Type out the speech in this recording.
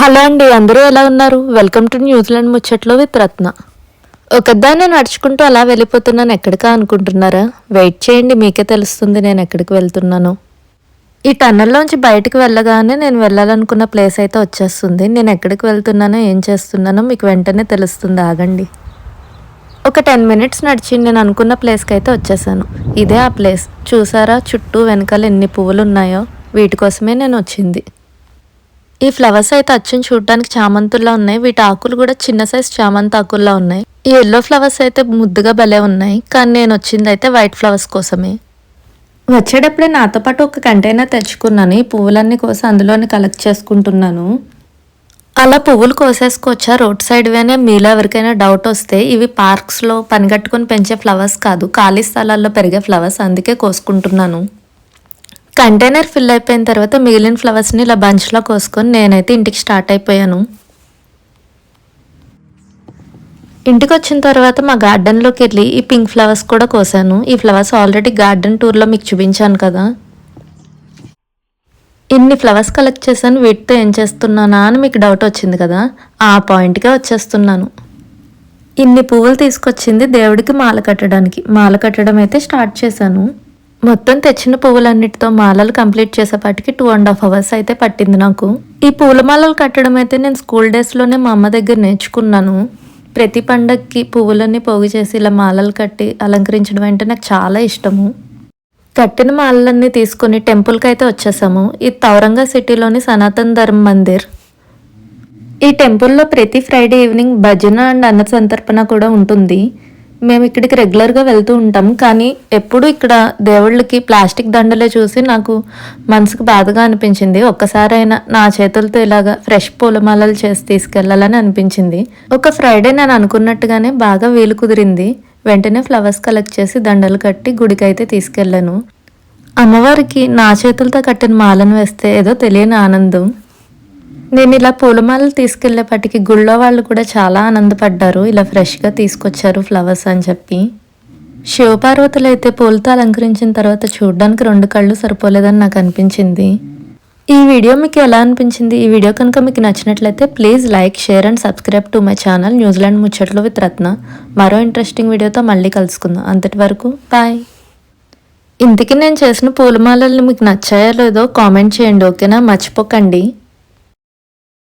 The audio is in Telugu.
హలో అండి అందరూ ఎలా ఉన్నారు? వెల్కమ్ టు న్యూజిలాండ్ ముచ్చట్లో విత్ రత్న. ఒకదాన్ని నడుచుకుంటూ అలా వెళ్ళిపోతున్నాను ఎక్కడికా అనుకుంటున్నారా? వెయిట్ చేయండి మీకే తెలుస్తుంది నేను ఎక్కడికి వెళ్తున్నాను. ఈ టన్నల్లోంచి బయటకు వెళ్ళగానే నేను వెళ్ళాలనుకున్న ప్లేస్ అయితే వచ్చేస్తుంది. నేను ఎక్కడికి వెళ్తున్నానో ఏం చేస్తున్నానో మీకు వెంటనే తెలుస్తుంది. ఆగండి. ఒక టెన్ మినిట్స్ నడిచి నేను అనుకున్న ప్లేస్కి అయితే వచ్చేసాను. ఇదే ఆ ప్లేస్ చూసారా చుట్టూ వెనకాల ఎన్ని పువ్వులు ఉన్నాయో వీటి కోసమే నేను వచ్చింది. ఈ ఫ్లవర్స్ అయితే అచ్చం చూడడానికి చామంతుల్లా ఉన్నాయి. వీటి ఆకులు కూడా చిన్న సైజ్ చామంతి ఆకుల్లా ఉన్నాయి. ఈ ఎల్లో ఫ్లవర్స్ అయితే ముద్దుగా భలే ఉన్నాయి. కానీ నేను వచ్చింది అయితే వైట్ ఫ్లవర్స్ కోసమే. వచ్చేటప్పుడే నాతో పాటు ఒక కంటైనర్ తెచ్చుకున్నాను. ఈ పువ్వులన్నీ కోసి అందులోనే కలెక్ట్ చేసుకుంటున్నాను. అలా పువ్వులు కోసేసుకోవచ్చా? రోడ్ సైడ్ వేనే మీలో ఎవరికైనా డౌట్ వస్తే ఇవి పార్క్స్లో పనిగట్టుకుని పెంచే ఫ్లవర్స్ కాదు. ఖాళీ స్థలాల్లో పెరిగే ఫ్లవర్స్ అందుకే కోసుకుంటున్నాను. కంటైనర్ ఫిల్ అయిపోయిన తర్వాత మిగిలిన ఫ్లవర్స్ని ఇలా బంచ్లో కోసుకొని నేనైతే ఇంటికి స్టార్ట్ అయిపోయాను. ఇంటికి వచ్చిన తర్వాత మా గార్డెన్లోకి వెళ్ళి ఈ పింక్ ఫ్లవర్స్ కూడా కోసాను. ఈ ఫ్లవర్స్ ఆల్రెడీ గార్డెన్ టూర్లో మీకు చూపించాను కదా. ఇన్ని ఫ్లవర్స్ కలెక్ట్ చేశాను వీటితో ఏం చేస్తున్నానా అని మీకు డౌట్ వచ్చింది కదా. ఆ పాయింట్కే వచ్చేస్తున్నాను. ఇన్ని పువ్వులు తీసుకొచ్చింది దేవుడికి మాల కట్టడానికి. మాల కట్టడం అయితే స్టార్ట్ చేశాను. మొత్తం తెచ్చిన పువ్వులన్నిటితో మాలలు కంప్లీట్ చేసేపాటికి టూ అండ్ హాఫ్ అవర్స్ అయితే పట్టింది నాకు. ఈ పూల మాలలు కట్టడం అయితే నేను స్కూల్ డేస్లోనే మా అమ్మ దగ్గర నేర్చుకున్నాను. ప్రతి పండక్కి పువ్వులన్నీ పోగు చేసి ఇలా మాలలు కట్టి అలంకరించడం అంటే నాకు చాలా ఇష్టము. కట్టిన మాలలన్నీ తీసుకుని టెంపుల్కి అయితే వచ్చేసాము. ఇది తౌరంగా సిటీలోని సనాతన్ ధర్మ మందిర్. ఈ టెంపుల్లో ప్రతి ఫ్రైడే ఈవినింగ్ భజన అండ్ అన్న సంతర్పణ కూడా ఉంటుంది. మేము ఇక్కడికి రెగ్యులర్గా వెళ్తూ ఉంటాం. కానీ ఎప్పుడు ఇక్కడ దేవుళ్ళకి ప్లాస్టిక్ దండలే చూసి నాకు మనసుకు బాధగా అనిపించింది. ఒక్కసారైనా నా చేతులతో ఇలాగా ఫ్రెష్ పూలమాలలు చేసి తీసుకెళ్ళాలని అనిపించింది. ఒక ఫ్రైడే నేను అనుకున్నట్టుగానే బాగా వీలు కుదిరింది. వెంటనే ఫ్లవర్స్ కలెక్ట్ చేసి దండలు కట్టి గుడికి అయితే తీసుకెళ్ళాను అమ్మవారికి నా చేతులతో కట్టిన మాలను వేస్తే ఏదో తెలియని ఆనందం. నేను ఇలా పూలమాలలు తీసుకెళ్ళేపటికి గుళ్ళో వాళ్ళు కూడా చాలా ఆనందపడ్డారు. ఇలా ఫ్రెష్గా తీసుకొచ్చారు ఫ్లవర్స్ అని చెప్పి. శివపార్వతులు అయితే పూలతో అలంకరించిన తర్వాత చూడడానికి రెండు కళ్ళు సరిపోలేదని నాకు అనిపించింది. ఈ వీడియో మీకు ఎలా అనిపించింది? ఈ వీడియో కనుక మీకు నచ్చినట్లయితే please like share and subscribe to my channel New Zealand ముచ్చట్లు విత్ రత్న. మరో ఇంట్రెస్టింగ్ వీడియోతో మళ్ళీ కలుసుకుందాం. అంతటి వరకు బాయ్. ఇంతకీ నేను చేసిన పూలమాలలు మీకు నచ్చాయో లేదో కామెంట్ చేయండి ఓకేనా? మర్చిపోకండి.